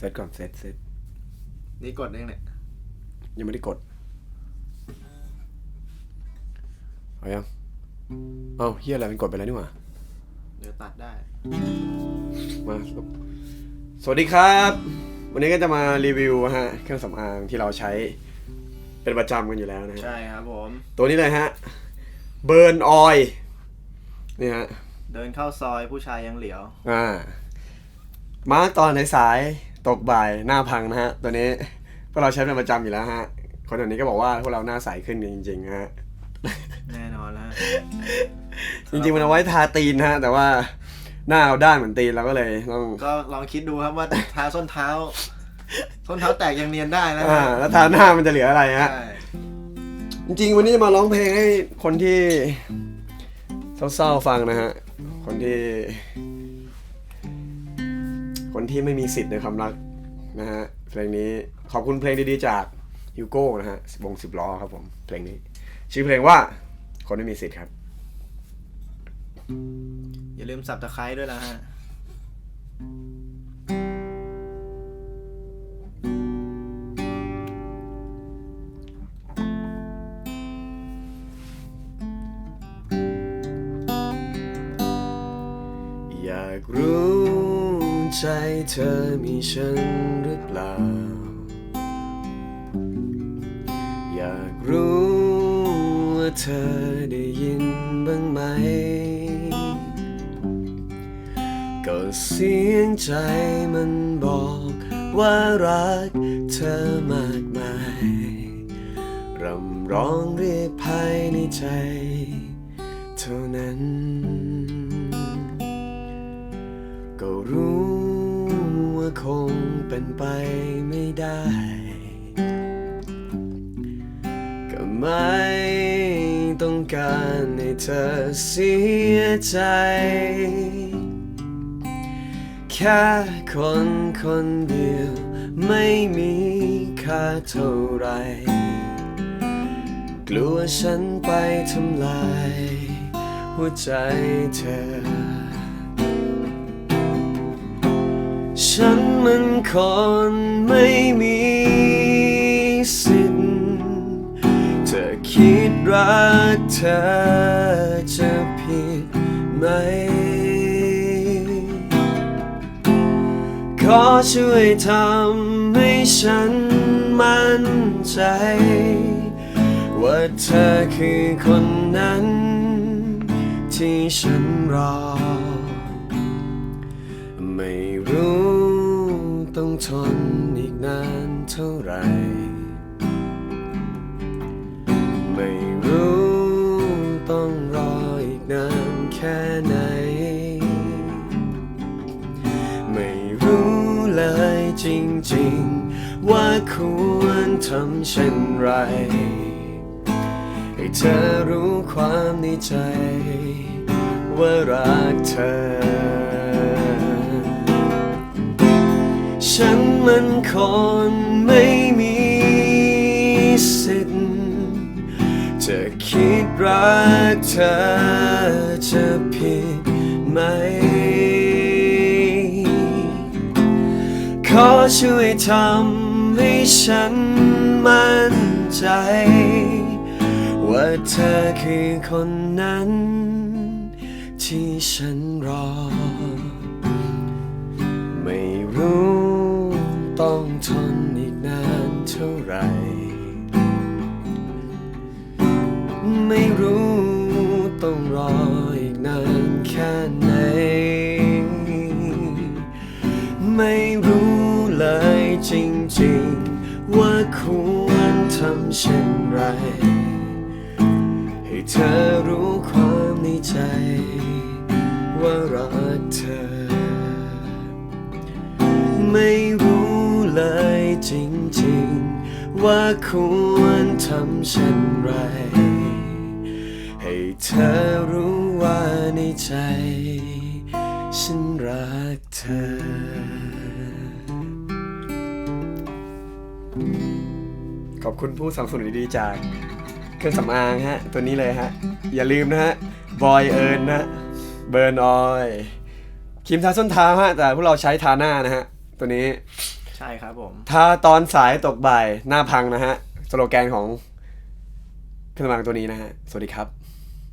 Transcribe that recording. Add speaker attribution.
Speaker 1: เซตก่อนเซตเซต
Speaker 2: นี่กดยังเนี่ย
Speaker 1: ยังไม่ได้กดเอายังเอ้าเฮียอะไรมันกดไปแล้วนี่หว่า
Speaker 2: เดี๋ยวตัดได้
Speaker 1: มาสวัสดีครับ วันนี้ก็จะมารีวิวฮะเครื่องสำอางที่เราใช้เป็นประจำกันอยู่แล้วนะฮะ
Speaker 2: ใช่ครับผม
Speaker 1: ตัวนี้เลยฮะเบิร์นออยนี่ฮะ
Speaker 2: เดินเข้าซอยผู้ชายยังเหลียว
Speaker 1: อ่ามาร์กตอนในสายๆ ตกบ่ายหน้าพังนะฮะ ตัวนี้พวกเราใช้เป็นประจำอยู่แล้วฮะ คนแบบนี้ก็บอกว่าพวกเราหน้าใสขึ้นจริงๆนะฮะ
Speaker 2: แน่นอนแล้ว
Speaker 1: จริงๆมันเอาไว้ทาตีนนะฮะ แต่ว่าหน้าเราด้านเหมือนตีนเราก็เลยต้อง
Speaker 2: ก็ลองคิดดูครับว่าเท้าส้นเท้า ส้นเท้าแตกยังเนียนได้นะ
Speaker 1: อ่าแล้วทาหน้ามันจะเหลืออะไรฮะ
Speaker 2: ใช่
Speaker 1: จริงๆวันนี้จะมาร้องเพลงให้คนที่เศร้าๆฟังนะฮะ คนที่ คนที่ไม่มีสิทธิ์ในความรักนะฮะเพลงนี้ขอบคุณเพลงดีๆจากฮิวโก้นะฮะวงสิบล้อครับผมเพลงนี้ ชื่อเพลงว่าคนไม่มีสิทธิ์ครับ
Speaker 2: อย่าลืมสับตะไคร้ด้วยนะฮะ
Speaker 1: อยากรู้ ใจเธอมีฉันหรือเปล่า อยากรู้ว่าเธอได้ยินบ้างไหม ก็เสียงใจมันบอกว่ารักเธอมากมายรำร้องเรียกภายในใจ เท่านั้น เป็นไปไม่ได้ ก็ไม่ต้องการให้เธอเสียใจ แค่คนคนเดียวไม่มีค่าเท่าไร กลัวฉันไปทำลาย หัวใจเธอ ฉัน มันคนไม่มีสิทธิ์จะคิดรักเธอจะผิดไหม ขอช่วยทำให้ฉันมั่นใจ ว่าเธอคือคนนั้นที่ฉันรอ ทนอีกนานเท่าไหรไม่รู้ต้องรออีกนานแค่ไหน ไม่รู้เลยจริงๆ ว่าควรทำเช่นไร ให้เธอรู้ความในใจ ว่ารักเธอ ฉันมันคนไม่มีสิทธิ์จะคิดรักเธอจะผิดไหม ขอช่วยทำให้ฉันมั่นใจ ว่าเธอคือคนนั้นที่ฉันรอ ต้องทนอีกนานเท่าไหรไม่รู้ต้องรออีกนานแค่ไหน ไม่รู้เลยจริงๆ ว่าควรทำเช่นไร ให้เธอรู้ความในใจ ว่ารักเธอ ไม่รู้ เลยจริงๆ ว่าควรทำเช่นไร ให้เธอรู้ว่าในใจ ฉันรักเธอขอบคุณผู้สนับสนุนดีๆจากเครื่องสำอางฮะ ตัวนี้เลยฮะ อย่าลืมนะฮะบอยเอิญนะเบิร์นออยครีมทาส้นเท้าฮะ แต่พวกเราใช้ทาหน้านะฮะ ตัวนี้
Speaker 2: ใช่ครับผม
Speaker 1: ถ้าตอนสายตกบ่ายหน้าพังนะฮะ สโลแกนของเครื่องรางตัวนี้นะฮะ สวัสดีครับ